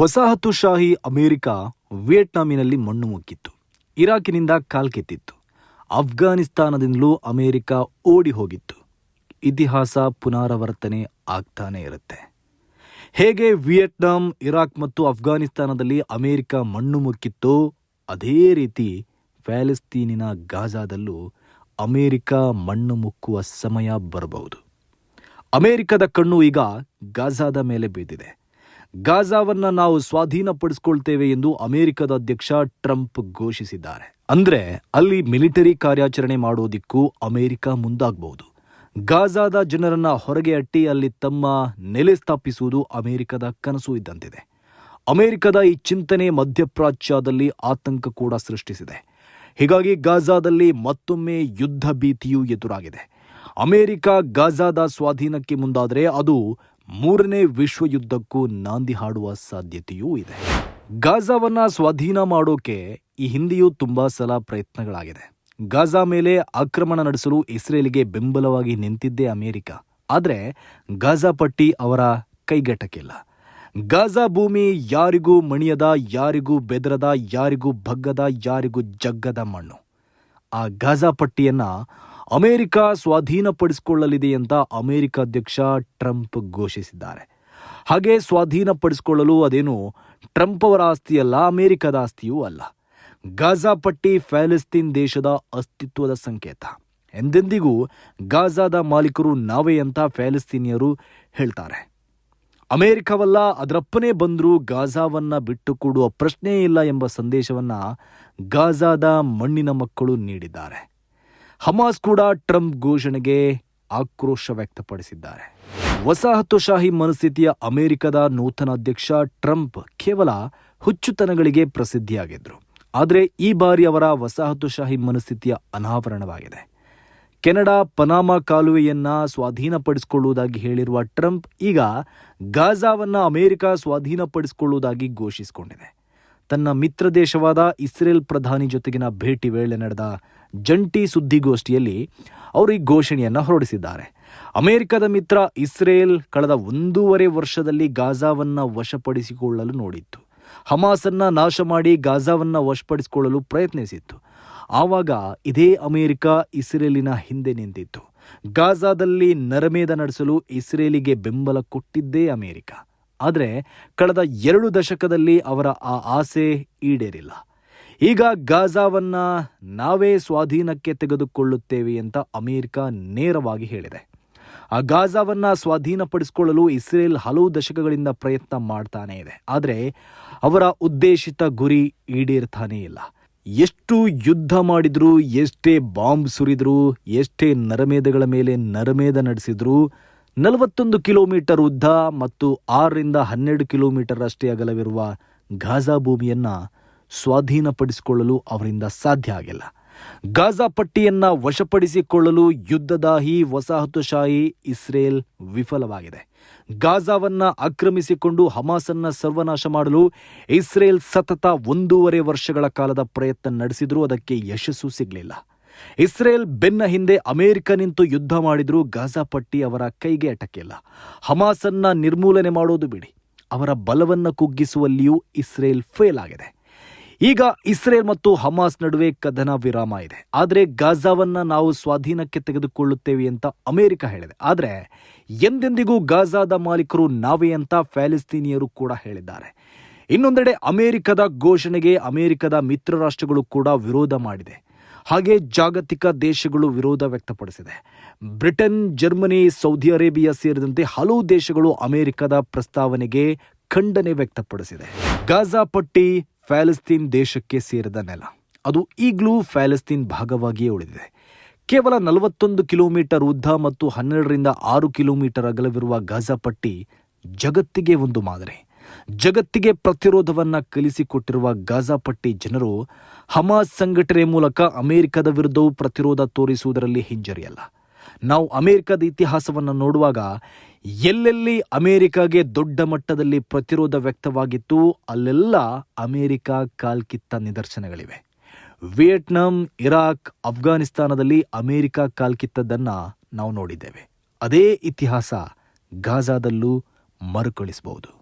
ವಸಾಹತುಶಾಹಿ ಅಮೆರಿಕ ವಿಯೆಟ್ನಾಮಿನಲ್ಲಿ ಮಣ್ಣು ಮುಕ್ಕಿತ್ತು. ಇರಾಕಿನಿಂದ ಕಾಲ್ಕೆತ್ತಿತ್ತು ಅಫ್ಘಾನಿಸ್ತಾನದಿಂದಲೂ ಅಮೆರಿಕ ಓಡಿ ಹೋಗಿತ್ತು. ಇತಿಹಾಸ ಪುನರಾವರ್ತನೆ ಆಗ್ತಾನೇ ಇರುತ್ತೆ. ಹೇಗೆ ವಿಯೆಟ್ನಾಂ, ಇರಾಕ್ ಮತ್ತು ಅಫ್ಘಾನಿಸ್ತಾನದಲ್ಲಿ ಅಮೆರಿಕ ಮಣ್ಣು ಮುಕ್ಕಿತ್ತೋ, ಅದೇ ರೀತಿ ಪ್ಯಾಲೆಸ್ತೀನಿನ ಗಾಜಾದಲ್ಲೂ ಅಮೆರಿಕ ಮಣ್ಣು ಮುಕ್ಕುವ ಸಮಯ ಬರಬಹುದು. ಅಮೆರಿಕದ ಕಣ್ಣು ಈಗ ಗಾಜಾದ ಮೇಲೆ ಬಿದ್ದಿದೆ ಗಾಜಾವನ್ನ ನಾವು ಸ್ವಾಧೀನಪಡಿಸಿಕೊಳ್ತೇವೆ ಎಂದು ಅಮೆರಿಕದ ಅಧ್ಯಕ್ಷ ಟ್ರಂಪ್ ಘೋಷಿಸಿದ್ದಾರೆ. ಅಂದ್ರೆ ಅಲ್ಲಿ ಮಿಲಿಟರಿ ಕಾರ್ಯಾಚರಣೆ ಮಾಡೋದಿಕ್ಕೂ ಅಮೆರಿಕ ಮುಂದಾಗಬಹುದು. ಗಾಜಾದ ಜನರನ್ನ ಹೊರಗೆ ಅಟ್ಟಿ ಅಲ್ಲಿ ತಮ್ಮ ನೆಲೆ ಸ್ಥಾಪಿಸುವುದು ಅಮೆರಿಕದ ಕನಸು ಇದ್ದಂತಿದೆ. ಅಮೆರಿಕದ ಈ ಚಿಂತನೆ ಮಧ್ಯಪ್ರಾಚ್ಯದಲ್ಲಿ ಆತಂಕ ಕೂಡ ಸೃಷ್ಟಿಸಿದೆ. ಹೀಗಾಗಿ ಗಾಜಾದಲ್ಲಿ ಮತ್ತೊಮ್ಮೆ ಯುದ್ಧ ಭೀತಿಯೂ ಎದುರಾಗಿದೆ. ಅಮೆರಿಕ ಗಾಜಾದ ಸ್ವಾಧೀನಕ್ಕೆ ಮುಂದಾದರೆ ಅದು ಮೂರನೇ ವಿಶ್ವ ಯುದ್ಧಕ್ಕೂ ನಾಂದಿ ಹಾಡುವ ಸಾಧ್ಯತೆಯೂ ಇದೆ. ಗಾಜಾವನ್ನ ಸ್ವಾಧೀನ ಮಾಡೋಕೆ ಈ ಹಿಂದೆಯೂ ತುಂಬಾ ಸಲ ಪ್ರಯತ್ನಗಳಾಗಿದೆ. ಗಾಜಾ ಮೇಲೆ ಆಕ್ರಮಣ ನಡೆಸಲು ಇಸ್ರೇಲ್ಗೆ ಬೆಂಬಲವಾಗಿ ನಿಂತಿದ್ದೇ ಅಮೆರಿಕ. ಆದರೆ ಗಾಜಾ ಪಟ್ಟಿ ಅವರ ಕೈಗೆಟಕಿಲ್ಲ. ಗಾಜಾ ಭೂಮಿ ಯಾರಿಗೂ ಮಣಿಯದ, ಯಾರಿಗೂ ಬೆದರದ, ಯಾರಿಗೂ ಬಗ್ಗದ ಯಾರಿಗೂ ಜಗ್ಗದ ಮಣ್ಣು. ಆ ಗಾಜಾ ಪಟ್ಟಿಯನ್ನ ಅಮೆರಿಕ ಸ್ವಾಧೀನಪಡಿಸಿಕೊಳ್ಳಲಿದೆ ಅಂತ ಅಮೆರಿಕ ಅಧ್ಯಕ್ಷ ಟ್ರಂಪ್ ಘೋಷಿಸಿದ್ದಾರೆ. ಹಾಗೆ ಸ್ವಾಧೀನಪಡಿಸಿಕೊಳ್ಳಲು ಅದೇನು ಟ್ರಂಪ್ ಅವರ ಆಸ್ತಿಯಲ್ಲ, ಅಮೆರಿಕದ ಆಸ್ತಿಯೂ ಅಲ್ಲ. ಗಾಜಾ ಪಟ್ಟಿ ಫ್ಯಾಲಿಸ್ತೀನ್ ದೇಶದ ಅಸ್ತಿತ್ವದ ಸಂಕೇತ. ಎಂದೆಂದಿಗೂ ಗಾಜಾದ ಮಾಲೀಕರು ನಾವೇ ಅಂತ ಫ್ಯಾಲಿಸ್ತೀನಿಯರು ಹೇಳ್ತಾರೆ. ಅಮೆರಿಕವಲ್ಲ, ಅದರಪ್ಪನೇ ಬಂದರೂ ಗಾಜಾವನ್ನ ಬಿಟ್ಟು ಕೊಡುವ ಪ್ರಶ್ನೆ ಇಲ್ಲ ಎಂಬ ಸಂದೇಶವನ್ನ ಗಾಜಾದ ಮಣ್ಣಿನ ಮಕ್ಕಳು ನೀಡಿದ್ದಾರೆ. ಹಮಾಸ್ ಕೂಡ ಟ್ರಂಪ್ ಘೋಷಣೆಗೆ ಆಕ್ರೋಶ ವ್ಯಕ್ತಪಡಿಸಿದ್ದಾರೆ. ವಸಾಹತುಶಾಹಿ ಮನಸ್ಥಿತಿಯ ಅಮೆರಿಕದ ನೂತನ ಅಧ್ಯಕ್ಷ ಟ್ರಂಪ್ ಕೇವಲ ಹುಚ್ಚುತನಗಳಿಗೆ ಪ್ರಸಿದ್ಧಿಯಾಗಿದ್ದರು ಆದರೆ ಈ ಬಾರಿ ಅವರ ವಸಾಹತುಶಾಹಿ ಮನಸ್ಥಿತಿಯ ಅನಾವರಣವಾಗಿದೆ. ಕೆನಡಾ ಪನಾಮಾ ಕಾಲುವೆಯನ್ನ ಸ್ವಾಧೀನಪಡಿಸಿಕೊಳ್ಳುವುದಾಗಿ ಹೇಳಿರುವ ಟ್ರಂಪ್ ಈಗ ಗಾಜಾವನ್ನ ಅಮೆರಿಕ ಸ್ವಾಧೀನಪಡಿಸಿಕೊಳ್ಳುವುದಾಗಿ ಘೋಷಿಸಿಕೊಂಡಿದೆ. ತನ್ನ ಮಿತ್ರ ದೇಶವಾದ ಇಸ್ರೇಲ್ ಪ್ರಧಾನಿ ಜೊತೆಗಿನ ಭೇಟಿ ವೇಳೆ ನಡೆದ ಜಂಟಿ ಸುದ್ದಿಗೋಷ್ಠಿಯಲ್ಲಿ ಅವರು ಈ ಘೋಷಣೆಯನ್ನು ಹೊರಡಿಸಿದ್ದಾರೆ. ಅಮೆರಿಕದ ಮಿತ್ರ ಇಸ್ರೇಲ್ ಕಳೆದ ಒಂದೂವರೆ ವರ್ಷದಲ್ಲಿ ಗಾಜಾವನ್ನ ವಶಪಡಿಸಿಕೊಳ್ಳಲು ನೋಡಿತ್ತು. ಹಮಾಸನ್ನ ನಾಶ ಮಾಡಿ ಗಾಜಾವನ್ನ ವಶಪಡಿಸಿಕೊಳ್ಳಲು ಪ್ರಯತ್ನಿಸಿತ್ತು. ಆವಾಗ ಇದೇ ಅಮೆರಿಕ ಇಸ್ರೇಲಿನ ಹಿಂದೆ ನಿಂತಿತ್ತು. ಗಾಜಾದಲ್ಲಿ ನರಮೇಧ ನಡೆಸಲು ಇಸ್ರೇಲಿಗೆ ಬೆಂಬಲ ಕೊಟ್ಟಿದ್ದೇ ಅಮೆರಿಕ. ಆದರೆ ಕಳೆದ ಎರಡು ದಶಕದಲ್ಲಿ ಅವರ ಆ ಆಸೆ ಈಡೇರಿಲ್ಲ. ಈಗ ಗಾಜಾವನ್ನ ನಾವೇ ಸ್ವಾಧೀನಕ್ಕೆ ತೆಗೆದುಕೊಳ್ಳುತ್ತೇವೆ ಅಂತ ಅಮೆರಿಕ ನೇರವಾಗಿ ಹೇಳಿದೆ. ಆ ಗಾಜಾವನ್ನ ಸ್ವಾಧೀನಪಡಿಸಿಕೊಳ್ಳಲು ಇಸ್ರೇಲ್ ಹಲವು ದಶಕಗಳಿಂದ ಪ್ರಯತ್ನ ಮಾಡ್ತಾನೆ ಇದೆ. ಆದರೆ ಅವರ ಉದ್ದೇಶಿತ ಗುರಿ ಈಡೇರ್ತಾನೇ ಇಲ್ಲ. ಎಷ್ಟು ಯುದ್ಧ ಮಾಡಿದ್ರು, ಎಷ್ಟೇ ಬಾಂಬ್ ಸುರಿದ್ರು, ಎಷ್ಟೇ ನರಮೇಧಗಳ ಮೇಲೆ ನರಮೇಧ ನಡೆಸಿದ್ರು ನಲವತ್ತೊಂದು ಕಿಲೋಮೀಟರ್ ಉದ್ದ ಮತ್ತು ಆರರಿಂದ ಹನ್ನೆರಡು ಕಿಲೋಮೀಟರ್ ಅಷ್ಟೇ ಅಗಲವಿರುವ ಗಾಜಾ ಭೂಮಿಯನ್ನು ಸ್ವಾಧೀನಪಡಿಸಿಕೊಳ್ಳಲು ಅವರಿಂದ ಸಾಧ್ಯ ಆಗಿಲ್ಲ. ಗಾಜಾ ಪಟ್ಟಿಯನ್ನು ವಶಪಡಿಸಿಕೊಳ್ಳಲು ಯುದ್ಧದಾಹಿ ವಸಾಹತುಶಾಹಿ ಇಸ್ರೇಲ್ ವಿಫಲವಾಗಿದೆ. ಗಾಜಾವನ್ನು ಆಕ್ರಮಿಸಿಕೊಂಡು ಹಮಾಸನ್ನ ಸರ್ವನಾಶ ಮಾಡಲು ಇಸ್ರೇಲ್ ಸತತ ಒಂದೂವರೆ ವರ್ಷಗಳ ಕಾಲದ ಪ್ರಯತ್ನ ನಡೆಸಿದರೂ ಅದಕ್ಕೆ ಯಶಸ್ಸು ಸಿಗಲಿಲ್ಲ. ಇಸ್ರೇಲ್ ಬೆನ್ನ ಹಿಂದೆ ಅಮೆರಿಕ ನಿಂತು ಯುದ್ಧ ಮಾಡಿದರೂ ಗಾಜಾ ಪಟ್ಟಿ ಅವರ ಕೈಗೆ ಅಟಕಿಲ್ಲ ಹಮಾಸನ್ನ ನಿರ್ಮೂಲನೆ ಮಾಡೋದು ಬಿಡಿ. ಅವರ ಬಲವನ್ನ ಕುಗ್ಗಿಸುವಲ್ಲಿಯೂ ಇಸ್ರೇಲ್ ಫೇಲ್ ಆಗಿದೆ. ಈಗ ಇಸ್ರೇಲ್ ಮತ್ತು ಹಮಾಸ್ ನಡುವೆ ಕದನ ವಿರಾಮ ಇದೆ. ಆದರೆ ಗಾಜಾವನ್ನ ನಾವು ಸ್ವಾಧೀನಕ್ಕೆ ತೆಗೆದುಕೊಳ್ಳುತ್ತೇವೆ ಅಂತ ಅಮೆರಿಕ ಹೇಳಿದೆ. ಆದರೆ ಎಂದೆಂದಿಗೂ ಗಾಜಾದ ಮಾಲೀಕರು ನಾವೇ ಅಂತ ಫ್ಯಾಲಿಸ್ತೀನಿಯರು ಕೂಡ ಹೇಳಿದ್ದಾರೆ. ಇನ್ನೊಂದೆಡೆ ಅಮೆರಿಕದ ಘೋಷಣೆಗೆ ಅಮೆರಿಕದ ಮಿತ್ರ ರಾಷ್ಟ್ರಗಳು ಕೂಡ ವಿರೋಧ ಮಾಡಿದೆ. ಹಾಗೆ ಜಾಗತಿಕ ದೇಶಗಳು ವಿರೋಧ ವ್ಯಕ್ತಪಡಿಸಿದೆ. ಬ್ರಿಟನ್, ಜರ್ಮನಿ, ಸೌದಿ ಅರೇಬಿಯಾ ಸೇರಿದಂತೆ ಹಲವು ದೇಶಗಳು ಅಮೆರಿಕದ ಪ್ರಸ್ತಾವನೆಗೆ ಖಂಡನೆ ವ್ಯಕ್ತಪಡಿಸಿದೆ. ಗಾಜಾ ಪಟ್ಟಿ ಫ್ಯಾಲಿಸ್ತೀನ್ ದೇಶಕ್ಕೆ ಸೇರಿದ ನೆಲ. ಅದು ಈಗಲೂ ಫ್ಯಾಲಿಸ್ತೀನ್ ಭಾಗವಾಗಿಯೇ ಉಳಿದಿದೆ. ಕೇವಲ ನಲವತ್ತೊಂದು ಕಿಲೋಮೀಟರ್ ಉದ್ದ ಮತ್ತು ಹನ್ನೆರಡರಿಂದ ಆರು ಕಿಲೋಮೀಟರ್ ಅಗಲವಿರುವ ಗಾಜಾ ಪಟ್ಟಿ ಜಗತ್ತಿಗೆ ಒಂದು ಮಾದರಿ. ಜಗತ್ತಿಗೆ ಪ್ರತಿರೋಧವನ್ನು ಕಲಿಸಿಕೊಟ್ಟಿರುವ ಗಾಜಾಪಟ್ಟಿ ಜನರು ಹಮಾಸ್ ಸಂಘಟನೆ ಮೂಲಕ ಅಮೆರಿಕದ ವಿರುದ್ಧವೂ ಪ್ರತಿರೋಧ ತೋರಿಸುವುದರಲ್ಲಿ ಹಿಂಜರಿಯಲ್ಲ. ನಾವು ಅಮೆರಿಕದ ಇತಿಹಾಸವನ್ನು ನೋಡುವಾಗ ಎಲ್ಲೆಲ್ಲಿ ಅಮೆರಿಕಾಗೆ ದೊಡ್ಡ ಮಟ್ಟದಲ್ಲಿ ಪ್ರತಿರೋಧ ವ್ಯಕ್ತವಾಗಿತ್ತು ಅಲ್ಲೆಲ್ಲ ಅಮೆರಿಕ ಕಾಲ್ಕಿತ್ತ ನಿದರ್ಶನಗಳಿವೆ. ವಿಯೆಟ್ನಾಂ, ಇರಾಕ್ ಅಫ್ಘಾನಿಸ್ತಾನದಲ್ಲಿ ಅಮೆರಿಕ ಕಾಲ್ಕಿತ್ತದ್ದನ್ನು ನಾವು ನೋಡಿದ್ದೇವೆ. ಅದೇ ಇತಿಹಾಸ ಗಾಜಾದಲ್ಲೂ ಮರುಕಳಿಸಬಹುದು.